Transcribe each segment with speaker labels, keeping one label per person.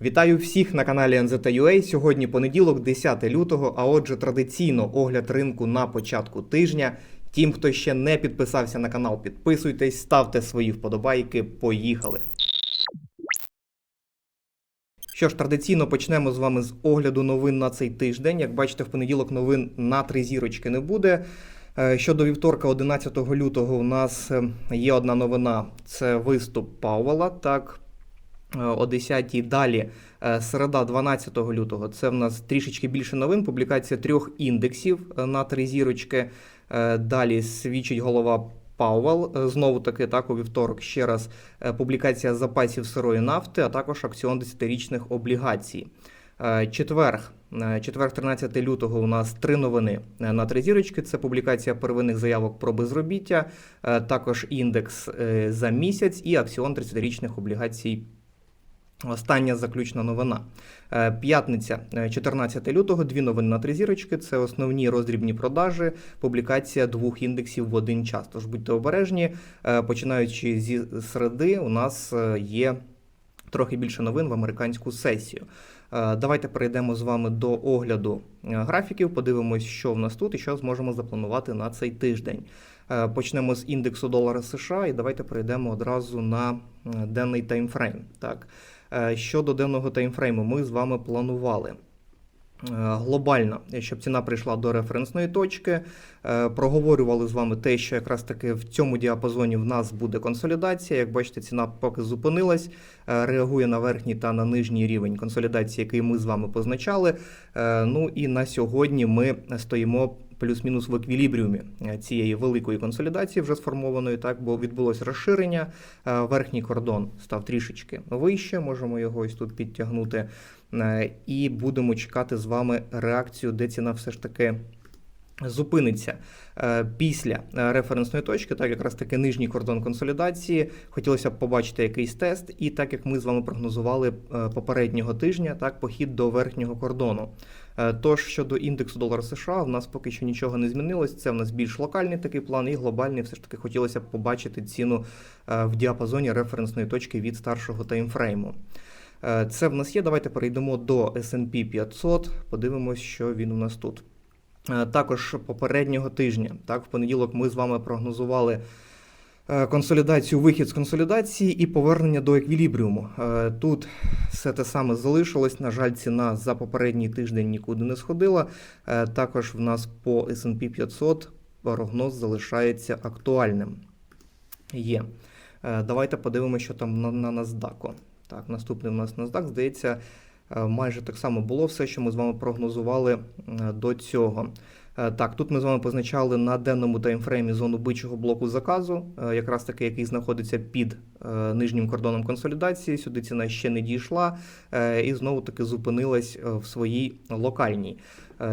Speaker 1: Вітаю всіх на каналі NZTA. Сьогодні понеділок, 10 лютого. А отже, традиційно огляд ринку на початку тижня. Тим, хто ще не підписався на канал, підписуйтесь, ставте свої вподобайки. Поїхали. Що ж, традиційно почнемо з вами з огляду новин на цей тиждень. Як бачите, в понеділок новин на три зірочки не буде. Е, Щодо вівторка, 11 лютого, у нас е, є одна новина: це виступ Пауела. Так, о 10-й. Далі е, середа 12 лютого. Це в нас трішечки більше новин. Публікація трьох індексів е, на три зірочки. Е, Далі свідчить голова. Пауел, Е, знову таки, так, у вівторок ще раз е, публікація запасів сирої нафти, а також акціон 10-річних облігацій. Е, Четверг, е, четверг, 13 лютого, у нас три новини е, на три зірочки. Це публікація первинних заявок про безробіття, е, також індекс е, за місяць і акціон 30-річних облігацій Остання заключна новина. Е, П'ятниця, е, 14 лютого, дві новини на три зірочки. Це основні роздрібні продажі, публікація двох індексів в один час. Тож будьте обережні. Е, Починаючи зі середи, у нас е, є трохи більше новин в американську сесію. Е, Давайте перейдемо з вами до огляду е, графіків, подивимось, що в нас тут і що зможемо запланувати на цей тиждень. Е, Почнемо з індексу долара США і давайте перейдемо одразу на е, денний таймфрейм. Так. Е, Щодо денного таймфрейму, ми з вами планували е, глобально, щоб ціна прийшла до референсної точки. Е, Проговорювали з вами те, що якраз таки в цьому діапазоні в нас буде консолідація. Як бачите, ціна поки зупинилась, реагує на верхній та на нижній рівень консолідації, який ми з вами позначали. Ну і на сьогодні ми стоїмо. Плюс-мінус в еквілібріумі е, цієї великої консолідації вже сформованої, так бо відбулося розширення. Е, Верхній кордон став трішечки вище. Можемо його ось тут підтягнути. Е, І будемо чекати з вами реакцію, де ціна все ж таки зупиниться після референсної точки, так якраз таки нижній кордон консолідації. Хотілося б побачити якийсь тест, і так як ми з вами прогнозували попереднього тижня, так похід до верхнього кордону. Е, Тож щодо індексу долара США, в нас поки що нічого не змінилось. Це в нас більш локальний такий план, і глобальний все ж таки хотілося б побачити ціну е, в діапазоні референсної точки від старшого таймфрейму. Е, Це в нас є. Давайте перейдемо до S&P 500, подивимось, що він у нас тут. Також попереднього тижня, так, в понеділок ми з вами прогнозували консолідацію, вихід з консолідації і повернення до еквілібріуму. Е, Тут все те саме залишилось. На жаль, ціна за попередній тиждень нікуди не сходила. Е, Також в нас по S&P 500 прогноз залишається актуальним. Є. Е, Давайте подивимося, що там на, на NASDAQ. Так, наступний у нас NASDAQ, здається, е, майже так само було все, що ми з вами прогнозували е, до цього. Е, Так, тут ми з вами позначали на денному таймфреймі зону бичого блоку заказу, е, якраз таки, який знаходиться під е, нижнім кордоном консолідації. Сюди ціна ще не дійшла і знову таки зупинилась в своїй локальній.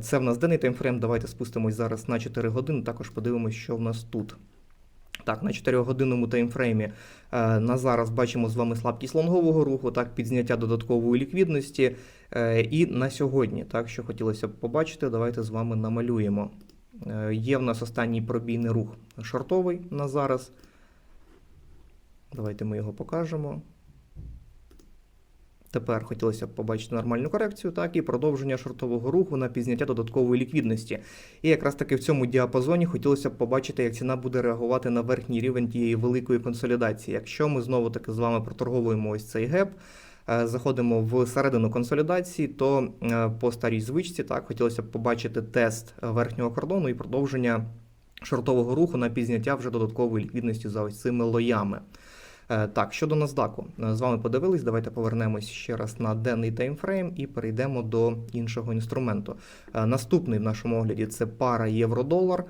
Speaker 1: Це в нас денний таймфрейм. Давайте спустимось зараз на 4 години. Також подивимось, що в нас тут. Так, на 4-годинному таймфреймі на зараз бачимо з вами слабкість лонгового руху, так, підзняття додаткової ліквідності. Е, і на сьогодні, так, що хотілося б побачити, давайте з вами намалюємо. Е, є в нас останній пробійний рух шортовий на зараз. Давайте ми його покажемо. Тепер хотілося б побачити нормальну корекцію, так і продовження шортового руху на підзняття додаткової ліквідності. І якраз таки в цьому діапазоні хотілося б побачити, як ціна буде реагувати на верхній рівень тієї великої консолідації. Якщо ми знову таки з вами проторговуємо ось цей геп, заходимо в середину консолідації, то е, по старій звичці так хотілося б побачити тест верхнього кордону і продовження шортового руху на підзняття вже додаткової ліквідності за ось цими лоями. Е, Так, щодо Е, з вами подивились. Давайте повернемось ще раз на денний таймфрейм і перейдемо до іншого інструменту. Е, Наступний в нашому огляді це пара євро-долар.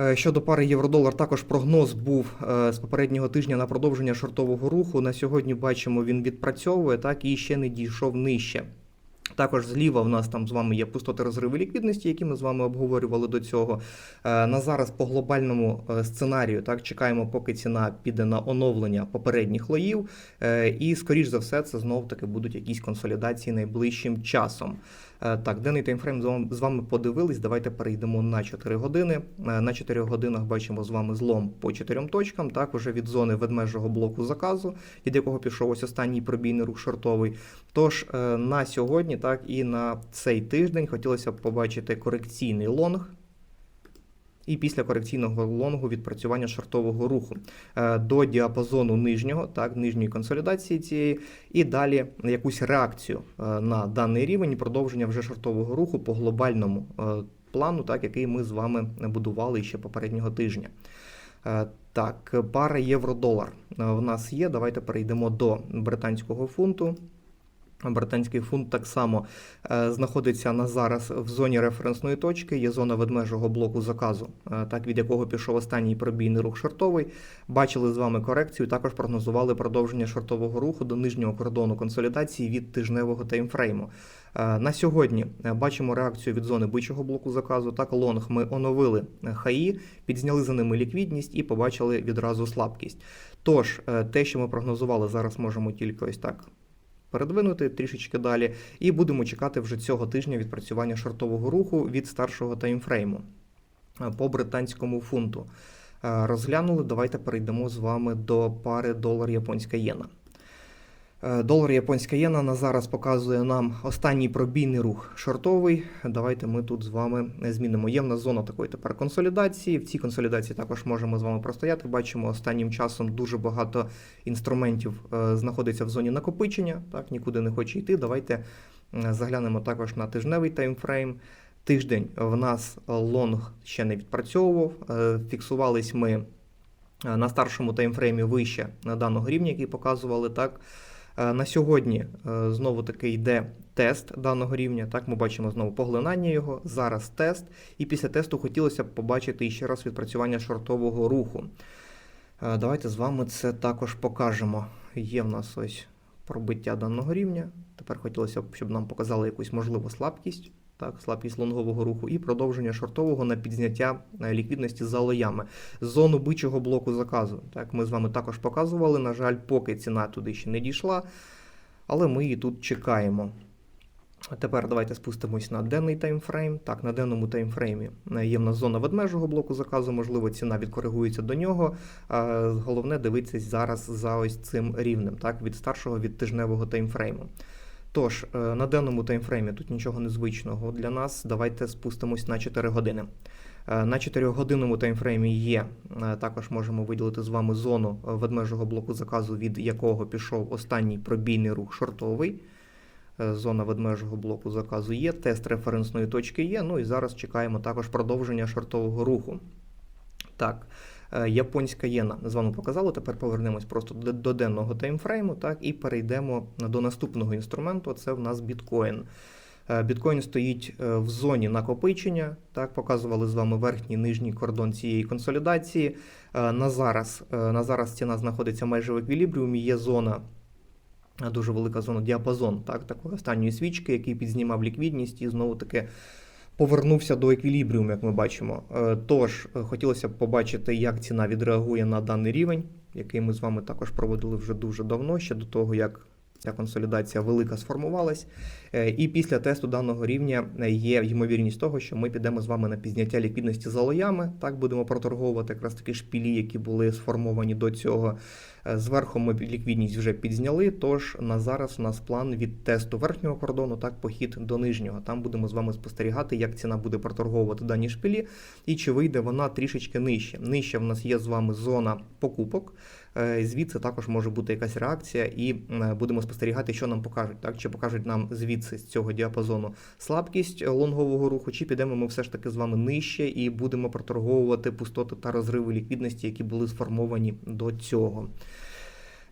Speaker 1: Е, Щодо пари євро-долар, також прогноз був е, з попереднього тижня на продовження шортового руху. На сьогодні бачимо, він відпрацьовує так і ще не дійшов нижче. Також зліва в нас там з вами є пустоти розриви ліквідності, які ми з вами обговорювали до цього. Е, На зараз по глобальному сценарію так чекаємо, поки ціна піде на оновлення попередніх лоїв. І скоріш за все, це знов таки будуть якісь консолідації найближчим часом. Е, Так, денний таймфрейм з вами- подивились. Давайте перейдемо на 4 години. Е, На 4 годинах бачимо з вами злом по 4 точкам. Так, уже від зони ведмежого блоку заказу, від якого пішов ось останній пробійний рух шортовий. Тож е, на сьогодні, так і на цей тиждень хотілося б побачити корекційний лонг. І після корекційного лонгу відпрацювання шортового руху е, до діапазону нижнього, так, нижньої консолідації цієї, і далі якусь реакцію е, на даний рівень продовження вже шортового руху по глобальному е, плану, так, який ми з вами будували ще попереднього тижня. Так, пара євро-долар в нас є. Давайте перейдемо до британського фунту. Британський фунт так само е, знаходиться на зараз в зоні референсної точки. Є зона ведмежого блоку заказу, е, так від якого пішов останній пробійний рух шортовий. Бачили з вами корекцію. Також прогнозували продовження шортового руху до нижнього кордону консолідації від тижневого таймфрейму. Е, На сьогодні бачимо реакцію від зони бичого блоку заказу. Так, лонг ми оновили хаї, підзняли за ними ліквідність і побачили відразу слабкість. Тож, те, що ми прогнозували, зараз можемо тільки ось так передвинути трішечки далі, і будемо чекати вже цього тижня відпрацювання шортового руху від старшого таймфрейму е, по британському фунту. Е, Розглянули, давайте перейдемо з вами до пари долар-японська єна. Е, Долар японська єна на зараз показує нам останній пробійний рух шортовий. Давайте ми тут з вами змінимо. Є в нас зона такої тепер консолідації. В цій консолідації також можемо з вами простояти. Бачимо, останнім часом дуже багато інструментів е, знаходиться в зоні накопичення. Так, нікуди не хоче йти. Давайте е, заглянемо також на тижневий таймфрейм. Тиждень в нас лонг ще не відпрацьовував. Фіксувались ми на старшому таймфреймі вище на даного рівня, який показували так. Е, На сьогодні е, знову таки йде тест даного рівня. Так, ми бачимо знову поглинання його. Зараз тест. І після тесту хотілося б побачити ще раз відпрацювання шортового руху. Е, Давайте з вами це також покажемо. Є в нас ось пробиття даного рівня. Тепер хотілося б, щоб нам показали якусь можливу слабкість. Так, слабкість лонгового руху і продовження шортового на підзняття е, ліквідності за лоями. Зону бичого блоку заказу. Так, ми з вами також показували. На жаль, поки ціна туди ще не дійшла, але ми її тут чекаємо. Тепер давайте спустимось на денний таймфрейм. Так, на денному таймфреймі е, є в нас зона ведмежого блоку заказу, можливо, ціна відкоригується до нього. Головне дивитися зараз за ось цим рівнем, так, від старшого від тижневого таймфрейму. Тож, е, на денному таймфреймі тут нічого незвичного для нас. Давайте спустимось на 4 години. Е, На 4-годинному таймфреймі є. е, Також можемо виділити з вами зону ведмежого блоку заказу, від якого пішов останній пробійний рух шортовий. Зона ведмежого блоку заказу є, тест референсної точки є. Ну і зараз чекаємо також продовження шортового руху. Так, японська єна з вами показали. Тепер повернемось просто до, денного таймфрейму, так, і перейдемо до наступного інструменту. Це в нас біткоін. Е, Біткоін стоїть е, в зоні накопичення. Так, показували з вами верхній нижній кордон цієї консолідації. Е, На зараз, е, на зараз ціна знаходиться майже в еквілібріумі. Є зона е, дуже велика зона діапазон, так, такої останньої свічки, який підзнімав ліквідність і знову таки повернувся до еквілібріуму, як ми бачимо. Е, Тож е, хотілося б побачити, як ціна відреагує на даний рівень, який ми з вами також проводили вже дуже давно, ще до того, як ця консолідація велика сформувалась. Е, І після тесту даного рівня е, є ймовірність того, що ми підемо з вами на підняття ліквідності за лоями. Так будемо проторговувати якраз такі шпілі, які були сформовані до цього. Е, Зверху ми ліквідність вже підзняли. Тож на зараз у нас план від тесту верхнього кордону, так похід до нижнього. Там будемо з вами спостерігати, як ціна буде проторговувати дані шпілі, і чи вийде вона трішечки нижче. Нижче в нас є з вами зона покупок. Звідси також може бути якась реакція, і будемо спостерігати, що нам покажуть. Так, чи покажуть нам звідси з цього діапазону слабкість е, лонгового руху, чи підемо ми все ж таки з вами нижче і будемо проторговувати пустоти та розриви ліквідності, які були сформовані до цього.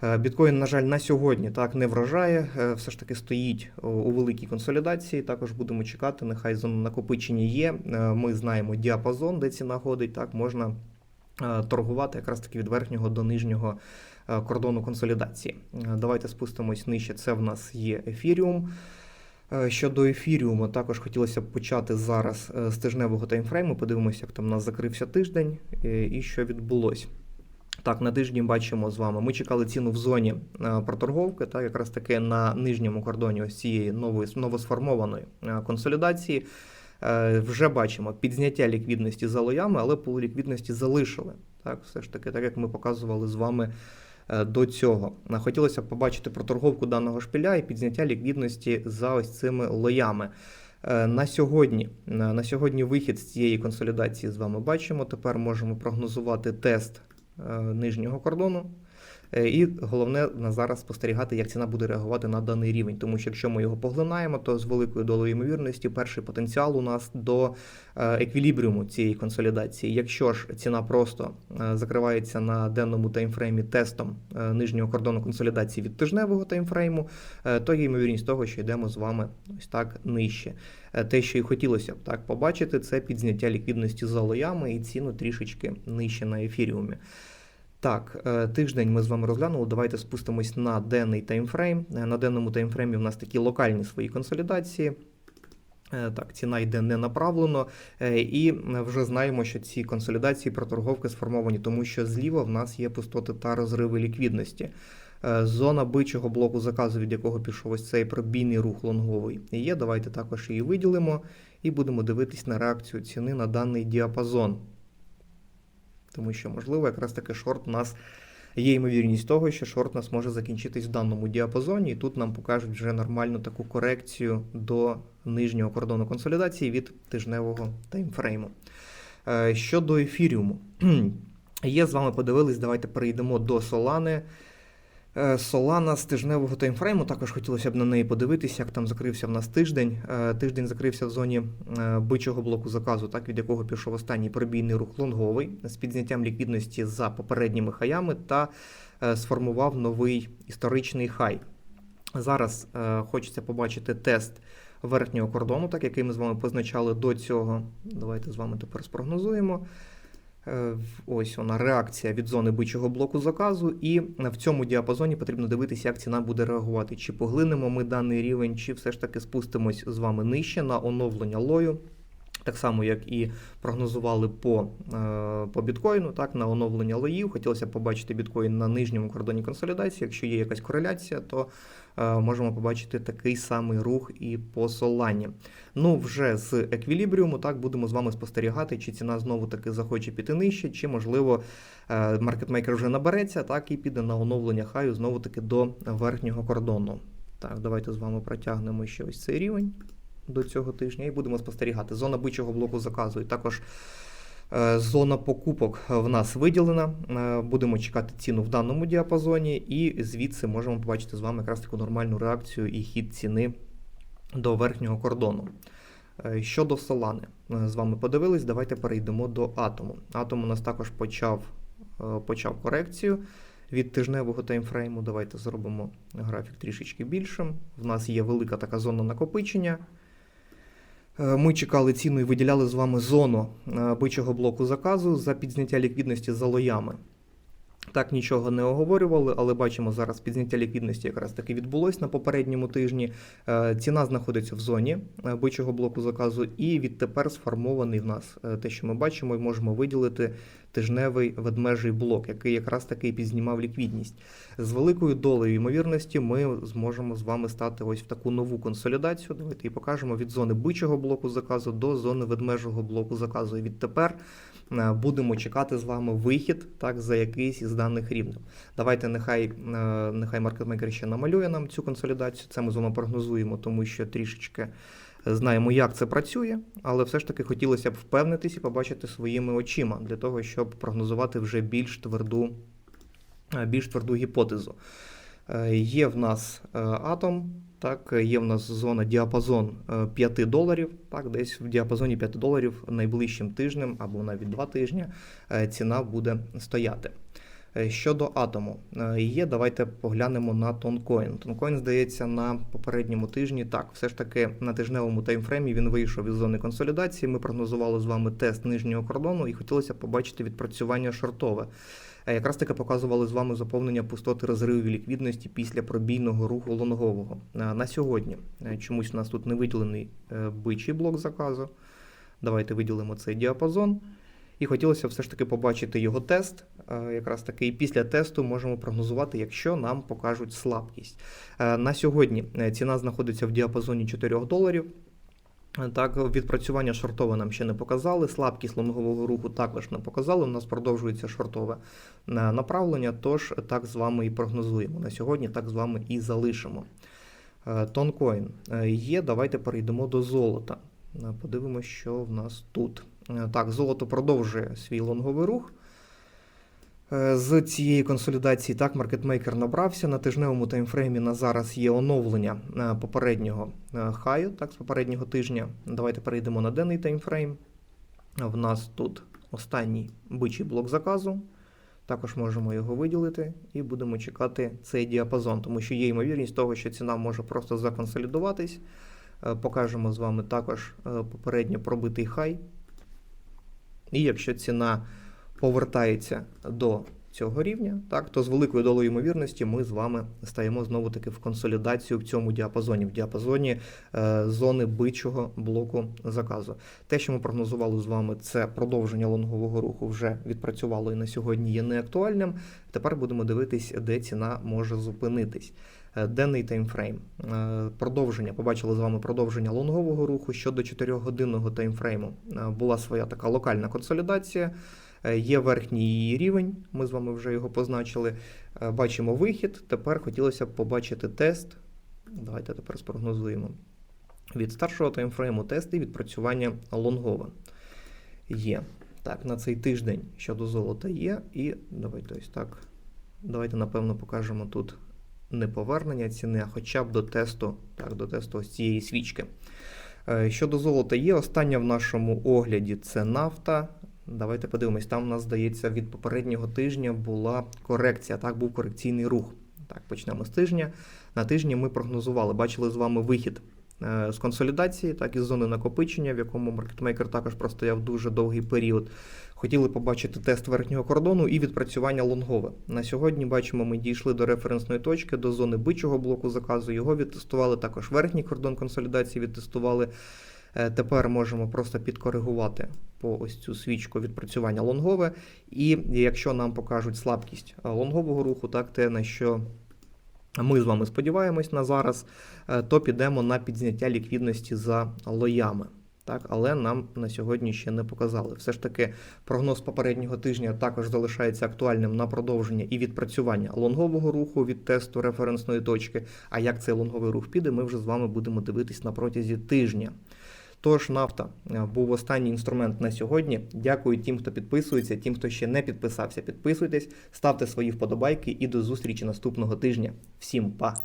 Speaker 1: Е, Біткоін, на жаль, на сьогодні так не вражає. е, Все ж таки стоїть у великій консолідації. Також будемо чекати. Нехай зона накопичення є. Ми знаємо діапазон, де ціна ходить. Так можна торгувати якраз таки від верхнього до нижнього кордону консолідації. Е, Давайте спустимось нижче. Це в нас є ефіріум. Е, Щодо ефіріуму, також хотілося б почати зараз е, з тижневого таймфрейму. Подивимося, як там у нас закрився тиждень е, і що відбулося. Так, на тижні бачимо з вами. Ми чекали ціну в зоні е, проторговки, так, якраз таки на нижньому кордоні ось цієї нової новосформованої е, консолідації. Е, Вже бачимо підзняття ліквідності за лоями, але пул ліквідності залишили. Так, все ж таки, так як ми показували з вами е, до цього. Е, Хотілося б побачити проторговку даного шпиля і підзняття ліквідності за ось цими лоями. Е, На сьогодні, на сьогодні вихід з цієї консолідації з вами бачимо. Тепер можемо прогнозувати тест е, нижнього кордону. Е, І головне на зараз спостерігати, як ціна буде реагувати на даний рівень. Тому що якщо ми його поглинаємо, то з великою долею ймовірності перший потенціал у нас до е, еквілібріуму цієї консолідації. Якщо ж ціна просто е, закривається на денному таймфреймі тестом нижнього кордону консолідації від тижневого таймфрейму, то є ймовірність того, що йдемо з вами ось так нижче. Те, що і хотілося б так побачити, це підзняття ліквідності за лоями і ціну трішечки нижче на ефіріумі. Так, е, тиждень ми з вами розглянули. Давайте спустимось на денний таймфрейм. Е, На денному таймфреймі в нас такі локальні свої консолідації. Е, Так, ціна йде не направлено, і вже знаємо, що ці консолідації проторговки сформовані, тому що зліва в нас є пустоти та розриви ліквідності. Зона бичого блоку заказу, від якого пішов ось цей пробійний рух лонговий, є. Давайте також її виділимо і будемо дивитись на реакцію ціни на даний діапазон. Тому що, можливо, якраз таки шорт у нас є ймовірність того, що шорт у нас може закінчитись в даному діапазоні, і тут нам покажуть вже нормальну таку корекцію до нижнього кордону консолідації від тижневого таймфрейму. Е, Щодо ефіріуму, є з вами подивились, давайте перейдемо до Солани. Е, Солана з тижневого таймфрейму, також хотілося б на неї подивитися, як там закрився в нас тиждень. Е, Тиждень закрився в зоні е, бичого блоку заказу, так від якого пішов останній пробійний рух лонговий з підзняттям ліквідності за попередніми хаями та е, сформував новий історичний хай. Зараз е, хочеться побачити тест верхнього кордону, так який ми з вами позначали до цього. Давайте з вами тепер спрогнозуємо. Е, Ось вона реакція від зони бичого блоку заказу, і в цьому діапазоні потрібно дивитися, як ціна буде реагувати. Чи поглинемо ми даний рівень, чи все ж таки спустимось з вами нижче на оновлення лою. Так само, як і прогнозували по, е, по біткоїну, так, на оновлення лоїв. Хотілося побачити біткоін на нижньому кордоні консолідації. Якщо є якась кореляція, то можемо побачити такий самий рух і по соланні. Ну, вже з еквілібріуму так будемо з вами спостерігати, чи ціна знову таки захоче піти нижче, чи можливо е, маркетмейкер вже набереться, так і піде на оновлення хаю знову таки до верхнього кордону. Так, давайте з вами протягнемо ще ось цей рівень до цього тижня і будемо спостерігати. Зона бичого блоку заказу і також е, зона покупок в нас виділена. Е, Будемо чекати ціну в даному діапазоні, і звідси можемо побачити з вами якраз таку нормальну реакцію і хід ціни до верхнього кордону. Е, Щодо Солани, е, з вами подивились, давайте перейдемо до атому. Атом у нас також почав, е, почав корекцію від тижневого таймфрейму. Давайте зробимо графік трішечки більшим. В нас є велика така зона накопичення. Е, Ми чекали ціну і виділяли з вами зону е, бичого блоку заказу за підзняття ліквідності за лоями. Так нічого не оговорювали, але бачимо зараз підзняття ліквідності якраз таки відбулось на попередньому тижні. Е, Ціна знаходиться в зоні е, бичого блоку заказу, і відтепер сформований в нас е, те, що ми бачимо, і можемо виділити тижневий ведмежий блок, який якраз таки підзнімав ліквідність. З великою долею ймовірності ми зможемо з вами стати ось в таку нову консолідацію. Давайте і покажемо від зони бичого блоку заказу до зони ведмежого блоку заказу. І відтепер будемо чекати з вами вихід так за якийсь із даних рівнів. Давайте нехай, е, нехай маркетмейкер ще намалює нам цю консолідацію. Це ми з вами прогнозуємо, тому що трішечки знаємо, як це працює, але все ж таки хотілося б впевнитись і побачити своїми очима для того, щоб прогнозувати вже більш тверду, е, більш тверду гіпотезу. Е, Є в нас е, атом, так, є в нас зона діапазон е, 5 доларів, так, десь в діапазоні 5 доларів найближчим тижнем або навіть 2 тижні е, ціна буде стояти. Е, Щодо атому, е, є, давайте поглянемо на тонкоін. Тонкоін, здається, на попередньому тижні. Так, все ж таки на тижневому таймфреймі він вийшов із зони консолідації. Ми прогнозували з вами тест нижнього кордону і хотілося побачити відпрацювання шортове. Якраз таки показували з вами заповнення пустоти розривів ліквідності після пробійного руху лонгового. На сьогодні е, чомусь у нас тут не виділений е, бичий блок заказу. Давайте виділимо цей діапазон. І хотілося все ж таки побачити його тест. Якраз таки і після тесту можемо прогнозувати, якщо нам покажуть слабкість. На сьогодні е, ціна знаходиться в діапазоні 4 доларів. Так, відпрацювання шортове нам ще не показали. Слабкість лонгового руху також не показали. У нас продовжується шортове е, направлення. Тож так з вами і прогнозуємо. На сьогодні так з вами і залишимо. Е, Тонкоін е, є. Давайте перейдемо до золота. Подивимося, що в нас тут. Так, золото продовжує свій лонговий рух. Е, З цієї консолідації так маркетмейкер набрався. На тижневому таймфреймі на зараз є оновлення е, попереднього е, хаю, так, з попереднього тижня. Давайте перейдемо на денний таймфрейм. В нас тут останній бичий блок заказу. Також можемо його виділити і будемо чекати цей діапазон, тому що є ймовірність того, що ціна може просто законсолідуватись. Покажемо з вами також попередньо пробитий хай. І якщо ціна повертається до цього рівня, так, то з великою долею ймовірності ми з вами стаємо знову таки в консолідацію в цьому діапазоні, в діапазоні е, зони бичого блоку заказу. Те, що ми прогнозували з вами, це продовження лонгового руху вже відпрацювало і на сьогодні є неактуальним. Тепер будемо дивитись, де ціна може зупинитись. Е, Денний таймфрейм. Е, Продовження. Побачили з вами продовження лонгового руху. Щодо 4-годинного таймфрейму е, була своя така локальна консолідація. Е, Є верхній її рівень, ми з вами вже його позначили. Е, Бачимо вихід. Тепер хотілося б побачити тест. Давайте тепер спрогнозуємо. Від старшого таймфрейму тест і відпрацювання лонгове. Є. Так, на цей тиждень щодо золота є. І давайте ось так. Давайте, напевно, покажемо тут не повернення ціни, а хоча б до тесту, так, до тесту ось цієї свічки. Е, Щодо золота є. Остання в нашому огляді це нафта. Давайте подивимось. Там у нас, здається, від попереднього тижня була корекція. Так, був корекційний рух. Так, почнемо з тижня. На тижні ми прогнозували, бачили з вами вихід е, з консолідації, так, із зони накопичення, в якому маркетмейкер також простояв дуже довгий період. Хотіли побачити тест верхнього кордону і відпрацювання лонгове. На сьогодні бачимо, ми дійшли до референсної точки, до зони бичого блоку заказу. Його відтестували. Також верхній кордон консолідації відтестували. Е, Тепер можемо просто підкоригувати по ось цю свічку відпрацювання лонгове. І якщо нам покажуть слабкість е, лонгового руху, так те на що ми з вами сподіваємось на зараз, е, то підемо на підзняття ліквідності за лоями. Так, але нам на сьогодні ще не показали. Все ж таки, прогноз попереднього тижня також залишається актуальним на продовження і відпрацювання лонгового руху від тесту референсної точки. А як цей лонговий рух піде, ми вже з вами будемо дивитись на протязі тижня. Тож нафта е, був останній інструмент на сьогодні. Дякую тим, хто підписується, тим, хто ще не підписався. Підписуйтесь, ставте свої вподобайки і до зустрічі наступного тижня. Всім па!